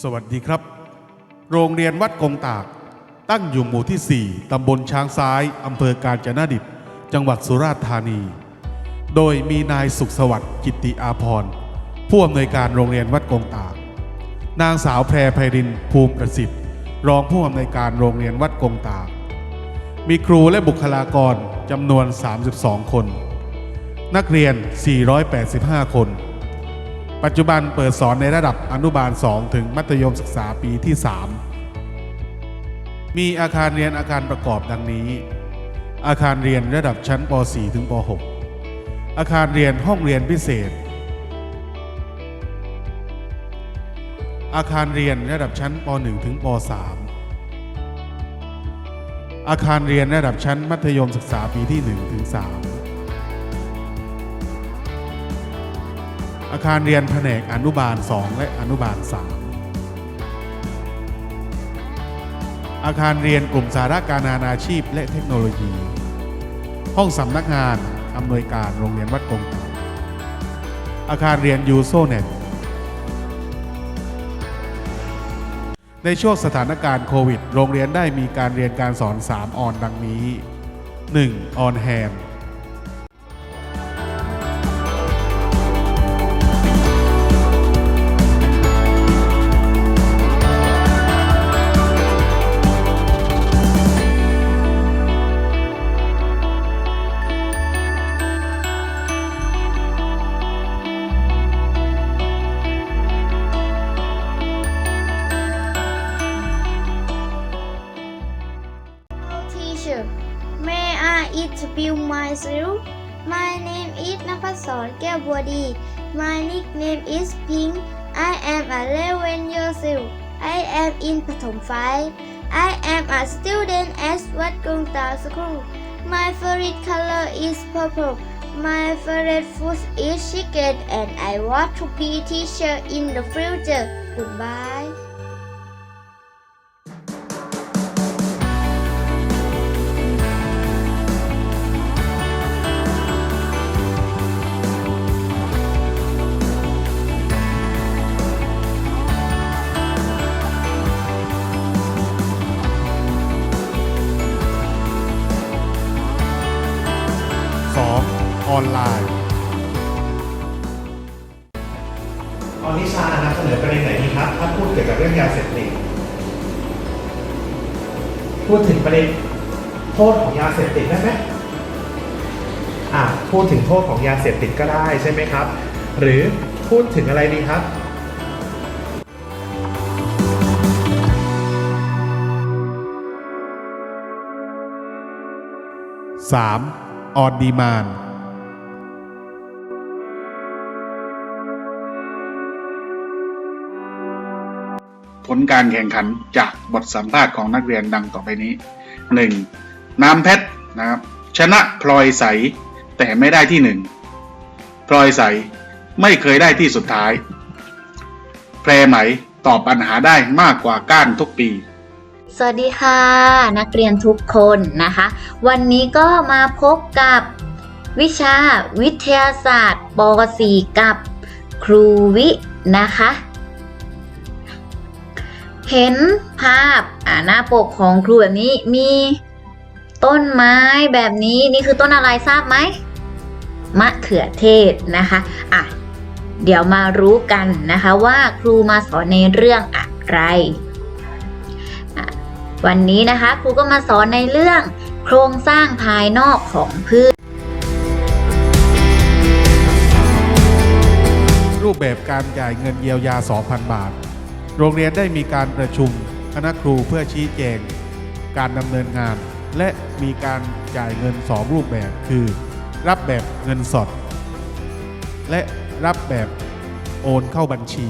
สวัสดีครับ โรงเรียนวัดกงตาก ตั้งอยู่หมู่ที่ 4 ตำบลช้างซ้าย อำเภอกาญจนดิตจังหวัดสุราษฎร์ธานี โดยมีนายสุขสวัสดิ์กิติอาภรณ์ผู้อำนวยการโรงเรียนวัดกงตาก นางสาวแพรไพรินภูมิประสิทธิ์ รองผู้อำนวยการโรงเรียนวัดกงตาก มีครูและบุคลากรจำนวน 32 คน นักเรียน 485 คน ปัจจุบันเปิดสอนในระดับอนุบาล 2 ถึงมัธยมศึกษาปีที่ 3 มีอาคารเรียนอาคารประกอบดังนี้ อาคารเรียนระดับชั้นป .4 ถึงป .6 อาคารเรียนห้องเรียนพิเศษ อาคารเรียนระดับชั้นป .1 ถึงป .3 อาคารเรียนระดับชั้นมัธยมศึกษาปีที่ 1 ถึง 3 อาคารเรียนแผนกอนุบาล 2 และอนุบาล 3 อาคารเรียนกลุ่มสาระการนานาชีพและเทคโนโลยี ห้องสำนักงานอำนวยการโรงเรียนวัดกงอาคารเรียนยูโซเน็ตในช่วงสถานการณ์โควิด โรงเรียนได้มีการเรียนการสอน 3 ออนดังนี้ 1. ออนแฮน Hello may I introduce myself? My name is Napasorn Kelbodi. My nickname is Pink. I am 11 years old. I am in Pathom 5. I am a student at Wat Gong Ta School. My favorite color is purple. My favorite food is chicken and I want to be a teacher in the future. Goodbye. ออนไลน์ตอนนิชานำเสนอประเด็นไหนดีครับ ถ้าพูดเกี่ยวกับเรื่องยาเสพติดพูดถึงประเด็นโทษของยาเสพติดได้ไหมอะพูดถึงโทษของยาเสพติดก็ได้ใช่ไหมครับ หรือพูดถึงอะไรดีครับ 3. ออนดีมาน ผลการแข่งขันจากบทสัมภาษณ์ของนักเรียนดังต่อไปนี้ 1. น้ำเพชรนะครับชนะพลอยใสแต่ไม่ได้ที่หนึ่งพลอยใสไม่เคยได้ที่สุดท้าย แพรไหมตอบปัญหาได้มากกว่าก้านทุกปีสวัสดีค่ะ นักเรียนทุกคนนะคะ วันนี้ก็มาพบกับวิชาวิทยาศาสตร์ป .4 กับครูวินะคะ เห็นภาพอ่าหน้าปกของครูแบบนี้มีต้นไม้แบบนี้นี่คือต้นอะไรทราบไหมมะเขือเทศนะคะอะเดี๋ยวมารู้กันนะคะว่าครูมาสอนในเรื่องอะไร วันนี้นะคะครูก็มาสอนในเรื่องโครงสร้างภายนอกของพืช รูปแบบการจ่ายเงินเยียวยา 2,000 บาท โรงเรียนได้มีการประชุมคณะครูเพื่อชี้แจง การดำเนินงาน และมีการจ่ายเงิน 2 รูปแบบคือ รับแบบเงินสด และรับแบบโอนเข้าบัญชี